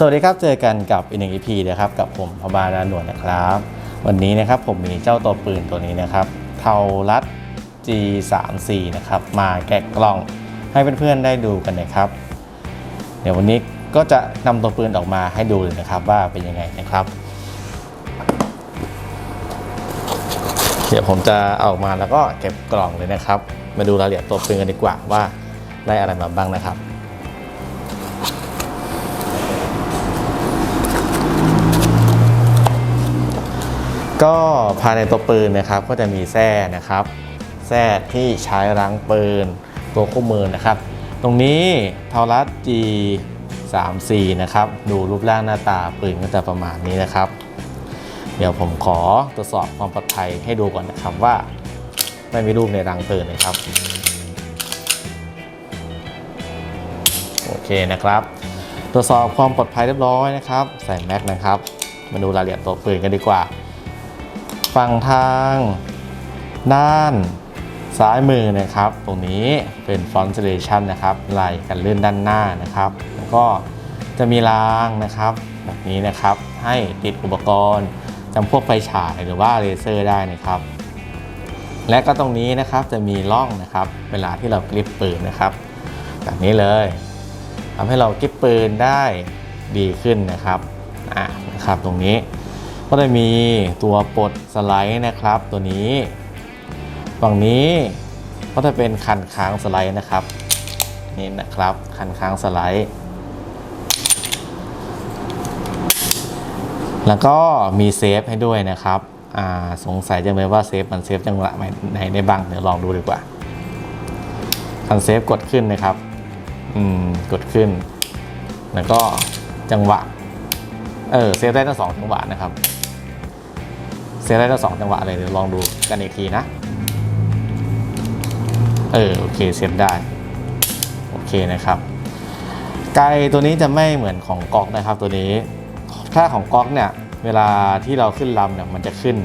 สวัสดีครับ เจอกันกับอีกหนึ่ง EP นะครับกับผมพบาลาหนวดนะครับ วันนี้นะครับผมมีเจ้าตัวปืนตัวนี้นะครับเทารัด G34 นะครับมาแกะกล่องให้เพื่อนๆได้ดูกันนะครับ เดี๋ยววันนี้ก็จะนำตัวปืนออกมาให้ดูเลยนะครับว่าเป็นยังไงนะครับ เดี๋ยวผมจะเอาออกมาแล้วก็เก็บกล่องเลยนะครับ มาดูรายละเอียดตัวปืนกันดีกว่าว่าได้อะไรมาบ้างนะครับ ก็ภายในตัวปืนนะครับก็จะมีแส้นะครับ แส้ที่ใช้ล้างปืนตัวคู่มือนะครับ ตรงนี้ทารัด G 3 4นะครับ ดูรูปร่างหน้าตาปืนก็จะประมาณนี้นะครับ เดี๋ยวผมขอตรวจสอบความปลอดภัยให้ดูก่อนนะครับว่า ไม่มีรูปในรังปืนนะครับ โอเคนะครับ ตรวจสอบความปลอดภัยเรียบร้อยนะครับ ใส่แม็กนะครับ มาดูรายละเอียดตัวปืนกันดีกว่า ฝั่งทางด้านซ้ายมือนะครับ ตรงนี้เป็นฟอนต์เซเลชันนะครับลายกันเลื่อนด้านหน้านะครับ แล้วก็จะมีรางนะครับ แบบนี้นะครับให้ติดอุปกรณ์จำพวกไฟฉายหรือว่าเลเซอร์ได้นะครับ และก็ตรงนี้นะครับจะมีร่องนะครับ เวลาที่เรากริปปืนนะครับแบบนี้เลยทำให้เรากริปปืนได้ดีขึ้นนะครับอ่านะครับตรงนี้ ก็จะมีตัวปลดสไลด์นะครับตัวนี้ฝั่งนี้ก็จะเป็นคันค้างสไลด์นะครับนี่นะครับคันค้างสไลด์ แล้วก็มีเซฟให้ด้วยนะครับสงสัยจังเลยว่าเซฟมันเซฟจังหวะไหนได้บ้างเดี๋ยวลองดูดีกว่าคันเซฟกดขึ้นนะครับอืมกดขึ้น แล้วก็จังหวะเออเซฟได้ทั้งสองจังหวะนะครับ เซฟได้ทั้งสองจังหวะเลยเดี๋ยวลองดูกันอีกทีนะ เออโอเคเซฟได้ โอเคนะครับไกตัวนี้จะไม่เหมือนของก๊อกนะครับตัวนี้ ถ้าของก๊อกเนี่ยเวลาที่เราขึ้นลำเนี่ยมันจะขึ้น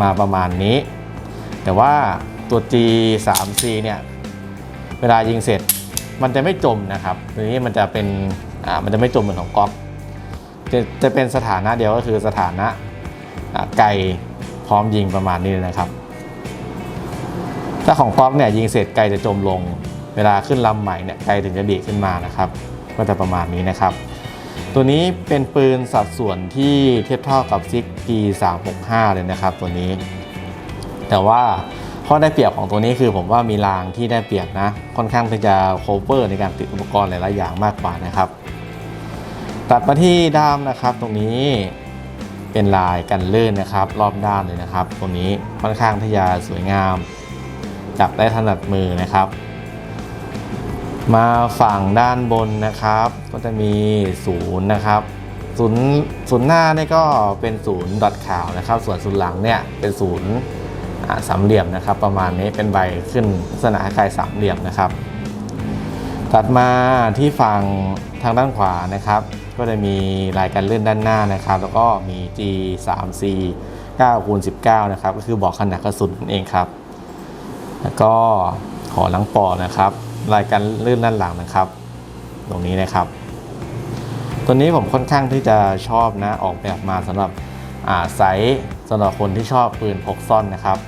มาประมาณนี้ แต่ว่าตัว G 3 C เนี่ยเวลายิงเสร็จมันจะไม่จมนะครับตัวนี้มันจะเป็นอ่ามันจะไม่จมเหมือนของก๊อกจะจะเป็นสถานะเดียวก็คือสถานะ ไกลพร้อมยิงประมาณนี้เลยนะครับ ถ้าของก๊อกเนี่ยยิงเสร็จไกลจะจมลง เวลาขึ้นลำใหม่เนี่ยไกลถึงจะดีขึ้นมานะครับ ก็จะประมาณนี้นะครับ ตัวนี้เป็นปืนสัดส่วนที่เทียบเท่ากับซิก P365 เลยนะครับ ตัวนี้ แต่ว่าข้อได้เปรียบของตัวนี้คือผมว่ามีรางที่ได้เปรียบนะ ค่อนข้างที่จะโคเวอร์ในการติดอุปกรณ์หลายๆอย่างมากกว่านะครับ ตัดมาที่ด้ามนะครับตรงนี้ เป็นลายกันลื่นนะครับ รอบด้านเลยนะครับตรงนี้ค่อนข้างที่จะสวยงาม จับได้ถนัดมือนะครับ มาฝั่งด้านบนนะครับ ก็จะมีศูนย์นะครับศูนย์ศูนย์หน้านี่ก็เป็นศูนย์ดอทขาวนะครับ ส่วนศูนย์หลังเนี่ยเป็นศูนย์สามเหลี่ยมนะครับ ประมาณนี้เป็นใบขึ้นลักษณะคล้ายสามเหลี่ยมนะครับ ตัดมาที่ฝั่งทางด้านขวานะครับ ก็จะมีลายการเลื่อนด้านหน้านะครับ แล้วก็มี G 3 C 9คูณ19 นะครับ ก็คือบอกขนาดกระสุนนั่นเองครับ แล้วก็ขอหลังปอนะครับรายการเลื่อนด้านหลังนะครับ ตรงนี้นะครับ ตัวนี้ผมค่อนข้างที่จะชอบนะ ออกแบบมาสำหรับไซส์สำหรับคนที่ชอบปืนพกซ่อนนะครับ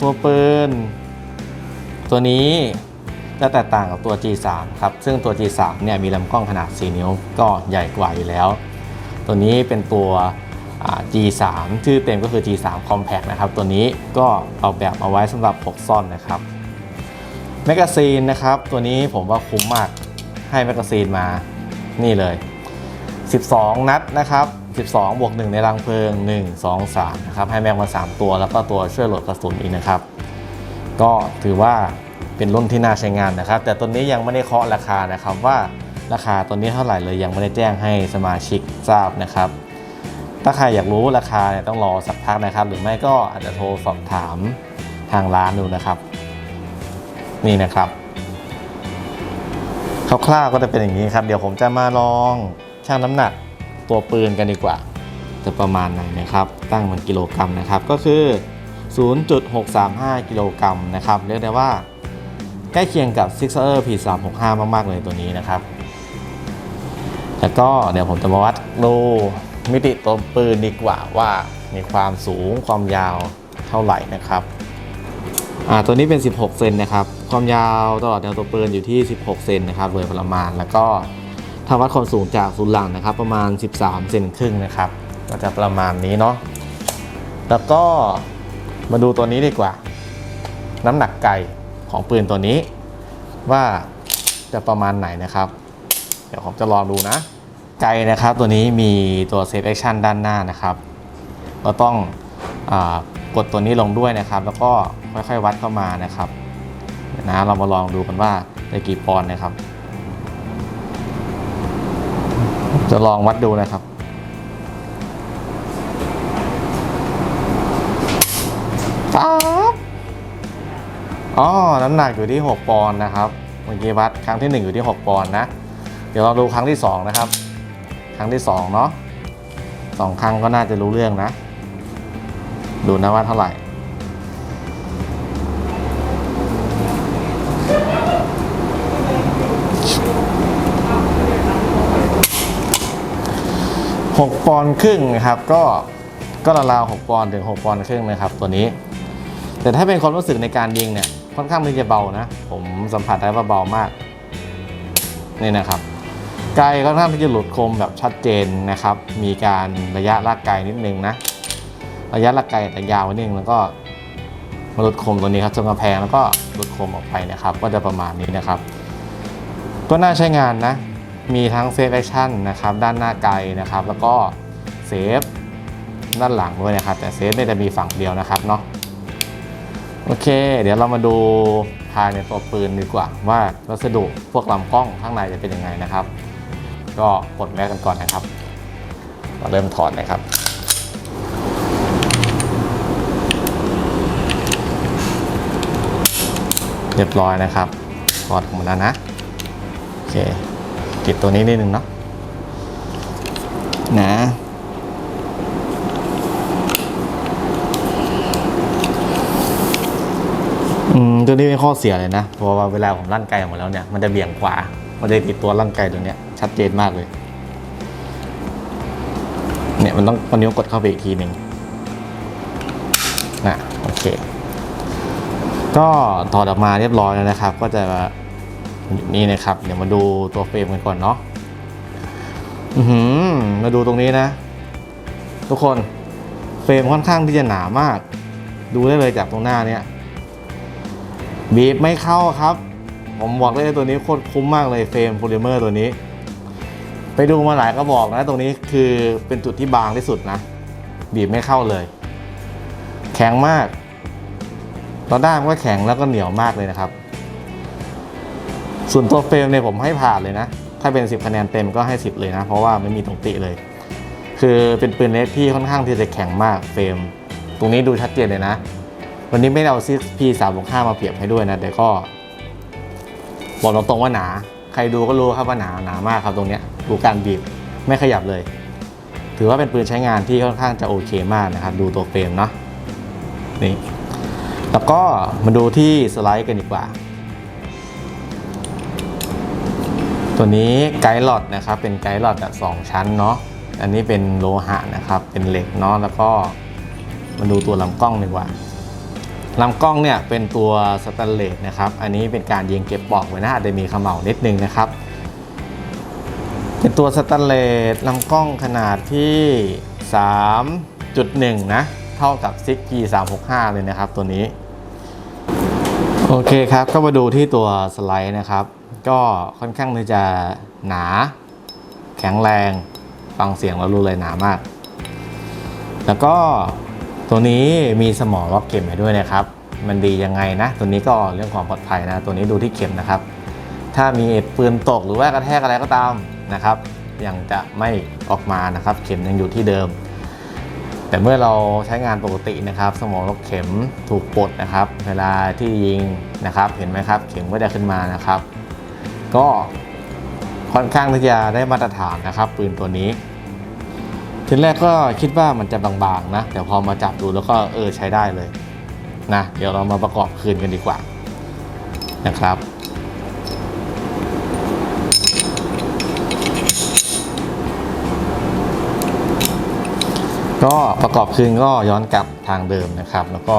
ตัวปืน ตัวนี้ จะแตกต่างกับตัว G3 ครับ ซึ่งตัว G3 เนี่ยมีลำกล้องขนาด 4 นิ้วก็ใหญ่กว่าอยู่แล้ว ตัวนี้เป็นตัว G3 ชื่อเต็มก็คือ G3 Compact นะครับ ตัวนี้ก็ออกแบบเอาไว้สำหรับพกซ่อนนะครับแมกกาซีนนะครับ ตัวนี้ผมว่าคุ้มมากให้แมกกาซีนมานี่เลย 12 นัดนะครับ 12 บวก 1 ในรังเพลิง 1 2 3 นะครับ ให้แม็กมา 3 ตัวแล้วก็ตัวช่วยโหลดกระสุนอีกนะครับ ก็ถือว่า เป็นรุ่นที่น่าใช้งานนะครับ แต่ตัวนี้ยังไม่ได้เคาะราคานะครับว่าราคาตัวนี้เท่าไหร่เลยยังไม่ได้แจ้งให้สมาชิกทราบนะครับ ถ้าใครอยากรู้ราคาเนี่ยต้องรอสักพักนะครับ หรือไม่ก็อาจจะโทรสอบถามทางร้านดูนะครับ นี่นะครับคร่าวๆก็จะเป็นอย่างนี้ครับ เดี๋ยวผมจะมาลองชั่งน้ำหนักตัวปืนกันดีกว่า จะประมาณไหนนะครับ ตั้งเป็นกิโลกรัมนะครับก็คือ 0.635 กิโลกรัมนะครับเรียกได้ว่า ล้เคียงกับ Sixer P365 มาก ๆ เลยตัวนี้นะครับ แล้วก็เดี๋ยวผมจะมาวัดดูมิติตัวปืนดีกว่าว่ามีความสูงความยาวเท่าไหร่นะครับอ่าตัวนี้เป็น 16 เซนนะครับ ความยาวตลอดแนวตัวปืนอยู่ที่ 16 เซนนะครับโดยประมาณ แล้วก็ถ้าวัดความสูงจากศูนย์หลังนะครับ ประมาณ 13 เซนครึ่งนะครับ ก็จะประมาณนี้เนาะ แล้วก็มาดูตัวนี้ดีกว่า น้ำหนักไก่ ของปืนตัวนี้ ว่าจะประมาณไหนนะครับ เดี๋ยวผมจะลองดูนะ ไกลนะครับตัวนี้มีตัวเซฟแอคชั่นด้านหน้านะครับ เราต้องอกดตัวนี้ลงด้วยนะครับ แล้วก็ค่อยๆวัดเข้ามานะครับเดี๋ยวนะเรามาลองดูกันว่าได้กี่ปอนด์นะครับ จะลองวัดดูนะครับป๊าบ อ๋อ น้ำหนักอยู่ที่ 6 ปอนด์นะครับ เมื่อกี้วัดครั้งที่ 1 อยู่ที่ 6 ปอนด์นะ เดี๋ยวเราดูครั้งที่ 2 นะครับ ครั้งที่ 2 เนาะสองครั้งก็น่าจะรู้เรื่องนะ ดูนะว่าเท่าไหร่ 6 ปอนด์ครึ่งนะครับ ก็ก็ราวๆ6ปอนด์ถึง 6 ปอนด์ครึ่งนะครับตัวนี้ แต่ถ้าเป็นความรู้สึกในการยิงเนี่ย ค่อนข้างที่จะเบานะ ผมสัมผัสได้ว่าเบามาก นี่นะครับไกลค่อนข้างที่จะหลุดคมแบบชัดเจนนะครับ มีการระยะลากไกลนิดนึงนะ ระยะลากไกลแต่ยาวนิดนึงแล้วก็มาหลุดคมตัวนี้ครับจนกระแพงแล้วก็หลุดคมออกไปนะครับ ก็จะประมาณนี้นะครับ ก็น่าใช้งานนะ มีทั้งเซฟแอคชั่นนะครับ ด้านหน้าไกลนะครับ แล้วก็เซฟด้านหลังด้วยนะครับ แต่เซฟเนี่ยจะมีฝั่งเดียวนะครับเนาะ โอเค เดี๋ยวเรามาดูภายในตัวปืนดีกว่า ว่าวัสดุพวกลำกล้องข้างในจะเป็นยังไงนะครับ ก็กดแรกกันก่อนนะครับเราเริ่มถอดนะครับ เรียบร้อยนะครับถอดออกมาแล้วนะโอเคปิดตัวนี้นิดนึงเนาะนะ อืมตัวนี้เป็นข้อเสียเลยนะเพราะว่าเวลาผมลั่นไกลออกมาแล้วเนี่ยมันจะเบี่ยงขวา มันจะติดตัวลั่นไกลตัวเนี้ยชัดเจนมากเลย เนี่ยมันต้องเอานิ้วกดเข้าไปอีกทีหนึ่งนะโอเค ก็ถอดออกมาเรียบร้อยแล้วนะครับ ก็จะอยู่นี่นะครับ เดี๋ยวมาดูตัวเฟรมกันก่อนเนาะมาดูตรงนี้นะ ทุกคนเฟรมค่อนข้างที่จะหนามาก ดูได้เลยจากตรงหน้าเนี่ย บีบไม่เข้าครับ ผมบอกเลยตัวนี้โคตรคุ้มมากเลยเฟรมโพลิเมอร์ตัวนี้ ไปดูมาหลายก็บอกนะ ตรงนี้คือเป็นจุดที่บางที่สุดนะ บีบไม่เข้าเลย แข็งมากตอนด้านก็แข็งแล้วก็เหนียวมากเลยนะครับ ส่วนตัวเฟรมเนี่ยผมให้ผ่านเลยนะ ถ้าเป็น 10คะแนนเต็มก็ให้ 10 เลยนะ เพราะว่าไม่มีตรงติเลย คือเป็นปืนเล็กที่ค่อนข้างที่จะแข็งมากเฟรม ตรงนี้ดูชัดเจนเลยนะ วันนี้ไม่ได้เอาซิพีสามห้ามาเปรียบให้ด้วยนะ แต่ก็บอกตรงๆว่าหนา ใครดูก็รู้ครับว่าหนาหนามากครับตรงเนี้ยดูการบีบไม่ขยับเลย ถือว่าเป็นปืนใช้งานที่ค่อนข้างจะโอเคมากนะครับ ดูตัวเฟรมเนาะนี่แล้วก็มาดูที่สไลด์กันดีกว่า ตัวนี้ไกด์หลอดนะครับ เป็นไกด์หลอดแบบสองชั้นเนาะอันนี้เป็นโลหะนะครับ เป็นเหล็กเนาะแล้วก็มาดูตัวลำกล้องดีกว่า ลำกล้องเนี่ยเป็นตัวสแตนเลสนะครับ อันนี้เป็นการยิงเก็บปอกไว้นะอาจจะมีขม่านิดนึงนะครับ เป็นตัวสแตนเลสลำกล้องขนาดที่ 3.1 นะ เท่ากับซิกกี365 เลยนะครับตัวนี้ โอเคครับ ก็มาดูที่ตัวสไลด์นะครับ ก็ค่อนข้างที่จะหนา แข็งแรง ฟังเสียงแล้วรู้เลยหนามาก แล้วก็ ตัวนี้มีสมอล็อกเข็มให้ด้วยนะครับ มันดียังไงนะ ตัวนี้ก็เรื่องความปลอดภัยนะ ตัวนี้ดูที่เข็มนะครับ ถ้ามีปืนตกหรือว่ากระแทกอะไรก็ตามนะครับ ยังจะไม่ออกมานะครับ เข็มยังอยู่ที่เดิม แต่เมื่อเราใช้งานปกตินะครับ สมองล็อกเข็มถูกปลดนะครับ เวลาที่ยิงนะครับ เห็นไหมครับ เข็มก็จะขึ้นมานะครับ ก็ค่อนข้างที่จะได้มาตรฐานนะครับ ปืนตัวนี้ ทีแรกก็คิดว่ามันจะบางๆนะ แต่พอมาจับดูแล้วก็เออใช้ได้เลยนะ เดี๋ยวเรามาประกอบคืนกันดีกว่านะครับก็ประกอบคืนก็ย้อนกลับทางเดิมนะครับ แล้วก็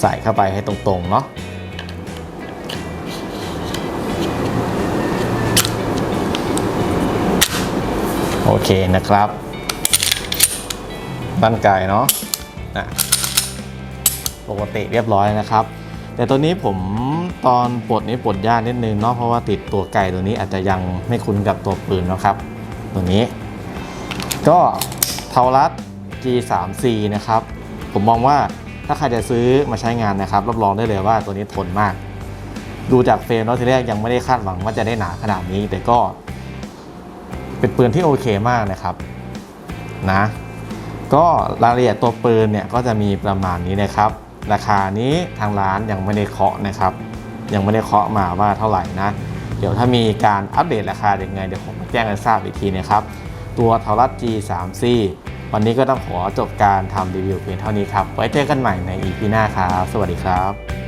ใส่เข้าไปให้ตรงๆเนาะโอเคนะครับ บ้านไก่เนาะอะปกติเรียบร้อยนะครับ แต่ตัวนี้ผมตอนปลดนี้ปลดยากนิดนึงเนาะเพราะว่าติดตัวไก่ตัวนี้อาจจะยังไม่คุ้นกับตัวปืนนะครับ ตัวนี้ ก็เทารัด G3C นะครับ ผมมองว่าถ้าใครจะซื้อมาใช้งานนะครับ รับรองได้เลยว่าตัวนี้ทนมาก ดูจากเฟรมแล้วทีแรกยังไม่ได้คาดหวังว่าจะได้หนาขนาดนี้ แต่ก็ เป็นปืนที่โอเคมากนะครับ นะ ก็รายละเอียดตัวปืนเนี่ยก็จะมีประมาณนี้นะครับ ราคานี้ทางร้านยังไม่ได้เคาะนะครับ ยังไม่ได้เคาะมาว่าเท่าไหร่นะ เดี๋ยวถ้ามีการอัปเดตราคาอย่างไงเดี๋ยวผมแจ้งให้ทราบอีกทีนะครับ ตัวทารัต G3C วันนี้ก็ต้องขอจบการทำรีวิวเพียงเท่านี้ครับ ไว้เจอกันใหม่ใน EP หน้าครับ สวัสดีครับ